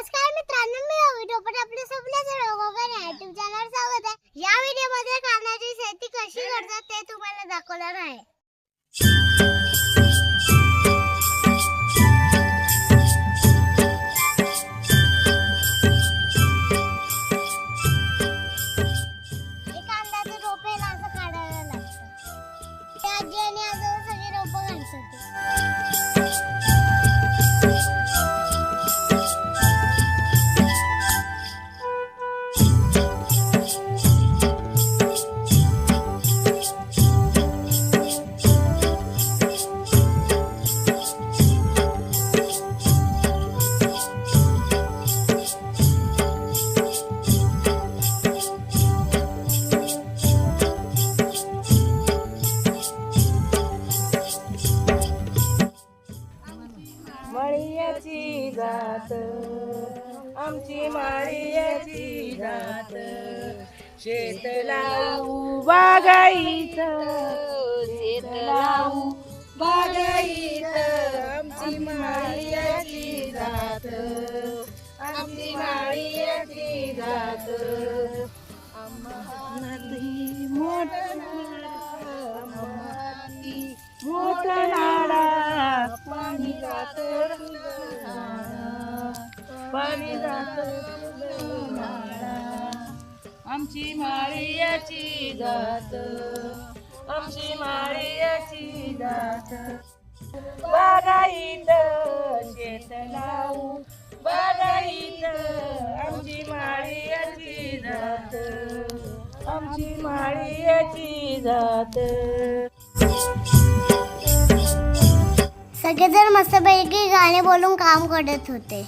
नमस्कार मित्रांनो मी व्हिडिओ आपले आपल्यासोबत युट्यूब चॅनल स्वागत आहे. या व्हिडिओमध्ये कांद्याची शेती कशी करतात ते तुम्हाला दाखवणार आहे. जात. आमची माळीयाची जात. शेत लावू बागाईत. शेत लावू बागाईत. आमची माळीयाची जात. आमची माळीयाची जात. आमची माळीयाची जात. आमची माळीयाची जात. बागाईत शेत लावू. बागाईत आमची माळीयाची जात. आमची माळीयाची जात. सगळेजण मस्तपैकी गाणे बोलून काम करत होते.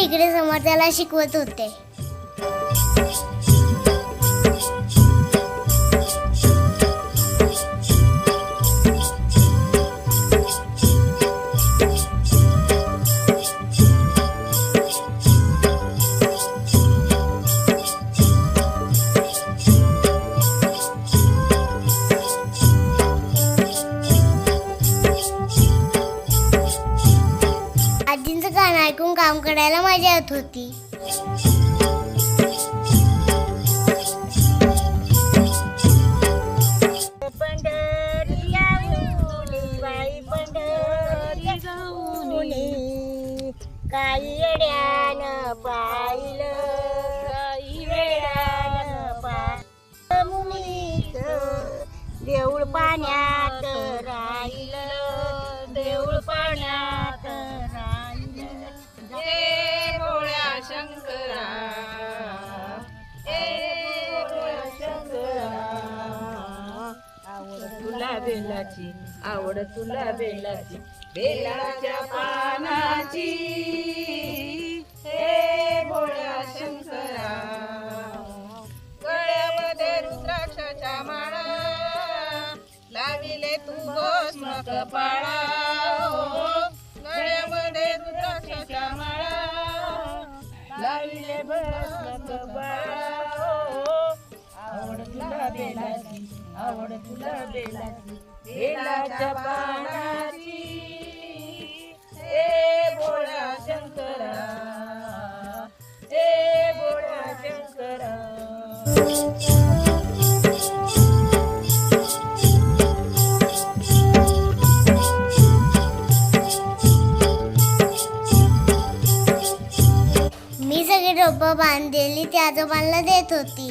इकडे समोर त्याला शिकवत होते. काम करायला मजा येत होती. काही येड्यानं पाहिलं. काही पाहिलं देऊळ पाण्या आवड तुला बेलाची. बेलाच्या पानाची. हे भोळ्या शंकरा. गळ्यामध्ये रुद्राक्षाच्या माळा. लाविले तू भस्म कपाळा गळ्यामध्ये रुद्राक्षाच्या माळा. लाविले भस्म कपाळा आवड तुला बेलाची. आवड तुला बेलाची. बेलाच्या पानाची. ए भोळा शंकरा. ए भोळा शंकरा. मी सगळी रोपं बांधलेली ती आजोबांना देत होती.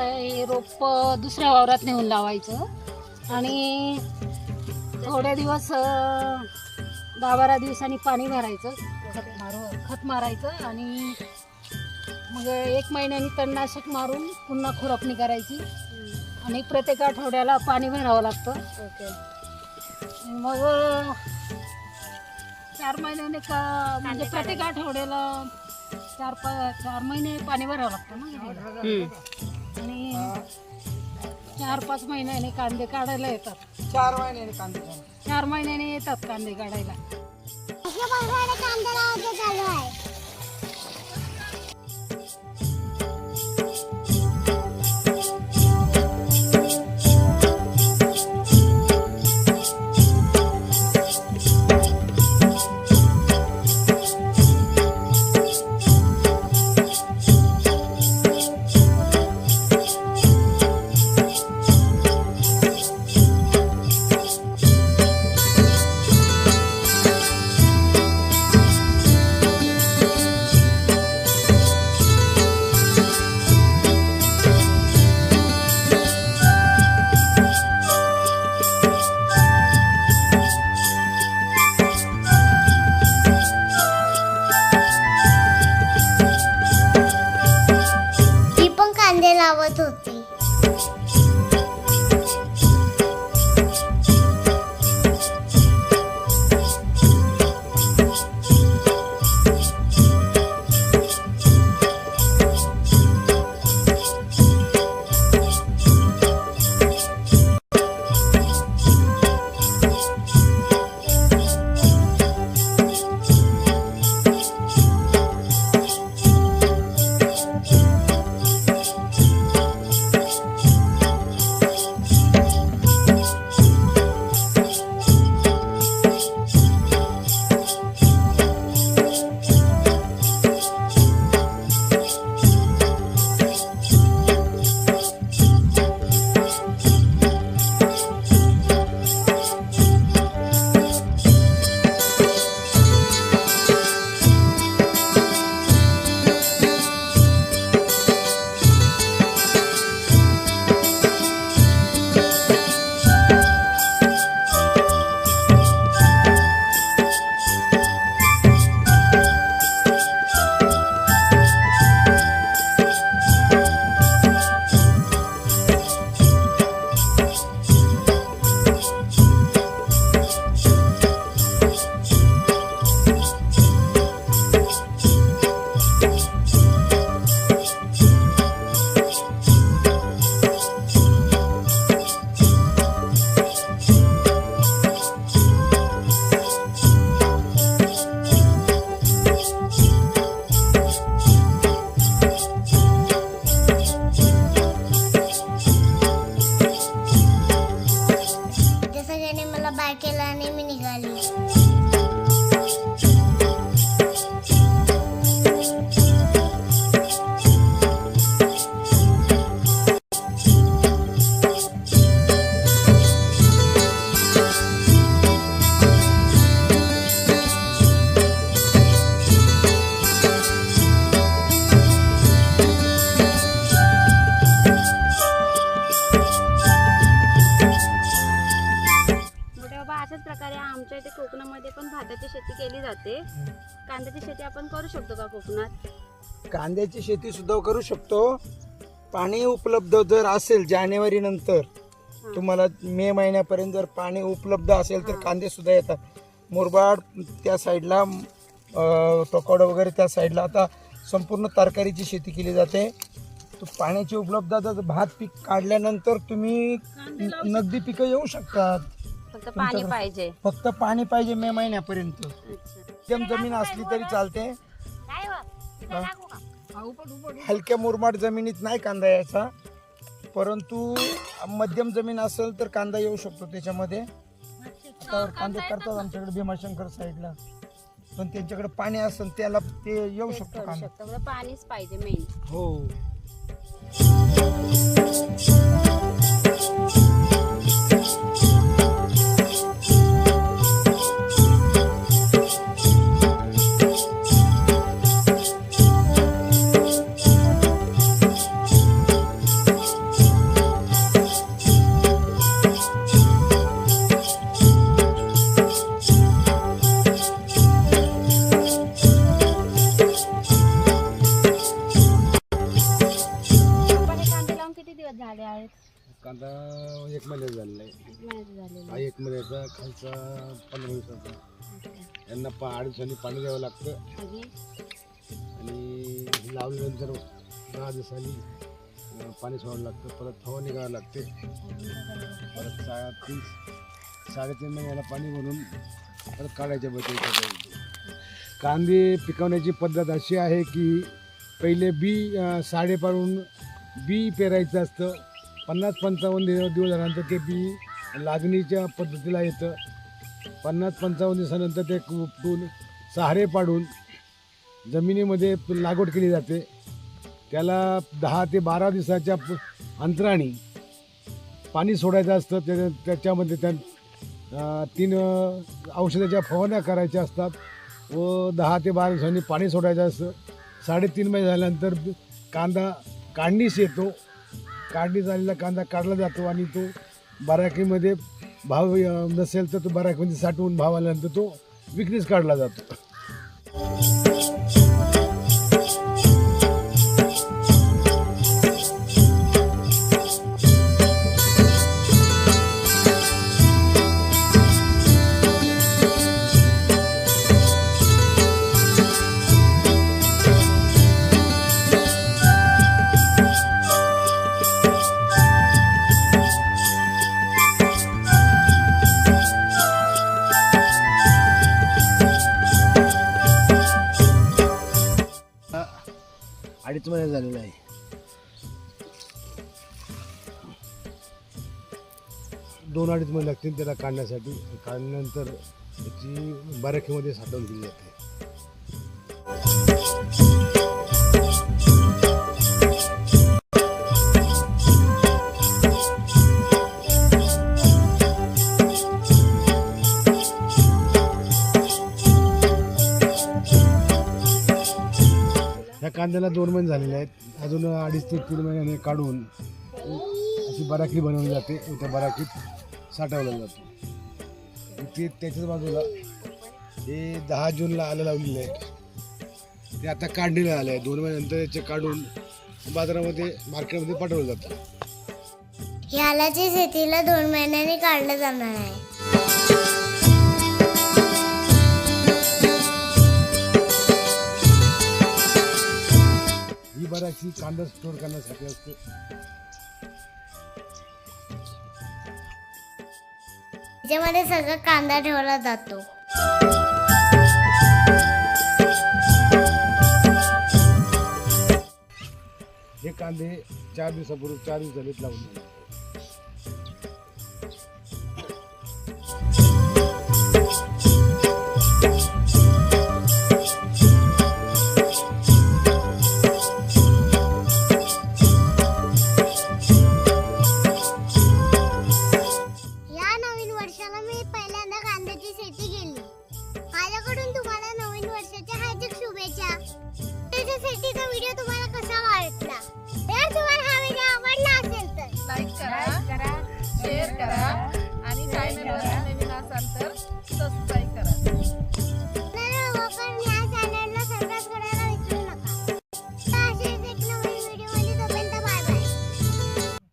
हे रोप दुसऱ्या वावरात नेऊन लावायचं. आणि थोडे दिवस दहा बारा दिवसांनी पाणी भरायचं. खत मारू खत मारायचं आणि मग एक महिन्यानी तणनाशक मारून पुन्हा खुरपणी करायची. आणि प्रत्येक आठवड्याला पाणी भरावं लागतं. ओके. मग चार महिन्याने का म्हणजे प्रत्येक आठवड्याला चार पा चार महिने पाणी भरावं लागतं ना. आणि चार पाच महिन्याने कांदे काढायला येतात. चार महिने कांदे चार महिन्याने येतात कांदे काढायला. कांदा लावायचं चालू आहे. कोकणात कांद्याची शेती सुद्धा करू शकतो. पाणी उपलब्ध जर असेल जानेवारी नंतर तुम्हाला मे महिन्यापर्यंत जर पाणी उपलब्ध असेल तर कांदे सुद्धा येतात. मुरबाड त्या साईडला टोकाड वगैरे त्या साईडला. आता संपूर्ण तरकारीची शेती केली जाते. तर पाण्याची उपलब्धता जर भात पीक काढल्यानंतर तुम्ही नगदी पिकं येऊ शकतात. फक्त पाणी पाहिजे. फक्त पाणी पाहिजे मे महिन्यापर्यंत. मध्यम जमीन असली तरी चालते. हो? हलक्या मुरमाड जमिनीत नाही कांदा यायचा. परंतु मध्यम जमीन असेल तर कांदा येऊ शकतो त्याच्यामध्ये. आता कांदे करतात आमच्याकडे भीमाशंकर साईडला. पण त्यांच्याकडे पाणी असेल त्याला ते येऊ शकतो करू कांदा. शकतो फक्त पाणीच पाहिजे मेन हो. यांना पा अडीच दिवसांनी पाणी द्यावं लागतं. आणि लावल्यानंतर दहा दिवसांनी पाणी सोडावं लागतं परत फवारणी करावं लागते. परत सा तीन साडेतीन महिन्याला पाणी भरून परत काढायचे बटे कांदे पिकवण्याची पद्धत अशी आहे की पहिले बी अं, साडे पाडून बी पेरायचं असतं. पन्नास पंचावन्न दिवस झाल्यानंतर ते बी लागणीच्या पद्धतीला येतं. पन्नास पंचावन्न दिवसानंतर ते उपटून सहारे पाडून जमिनीमध्ये लागवड केली जाते. त्याला दहा ते बारा दिवसाच्या अंतराने पाणी सोडायचं असतं. त्या त्याच्यामध्ये त्या तीन औषधाच्या फवारण्या करायच्या असतात व दहा ते बारा दिवसांनी पाणी सोडायचं असतं. साडेतीन महिने झाल्यानंतर कांदा काढणीस येतो. काढणी झालेला कांदा काढला जातो आणि तो बराकीमध्ये भाव नसेल तर तो बराकीमध्ये साठवून भाव आल्यानंतर तो विक्रीस काढला जातो. झालेला आहे. दोन अडीच महिने लागतील त्याला काढण्यासाठी. काढल्यानंतर त्याची बराकीमध्ये साठवून दिली जाते. कांद्याला दोन महिने झालेले आहेत. अजून अडीच ते तीन महिन्याने काढून अशी बराकी बनवली जाते. त्या बराकीत साठवलं जातं. ते त्याच्याच बाजूला हे दहा जूनला आलं लावलेलं आहे. ते आता काढणीला आलं आहे दोन महिन्यानंतर याचे काढून बाजारामध्ये मार्केटमध्ये पाठवलं जातं. यालाच्या शेतीला दोन महिन्यांनी काढलं जाणार आहे. ही बराची कांदा स्टोअर करण्यासाठी असते. त्याच्यामध्ये सगळं कांदा ठेवला जातो. हे कांदे चार दिवसापूर्वी चार दिवस झालेत लावून.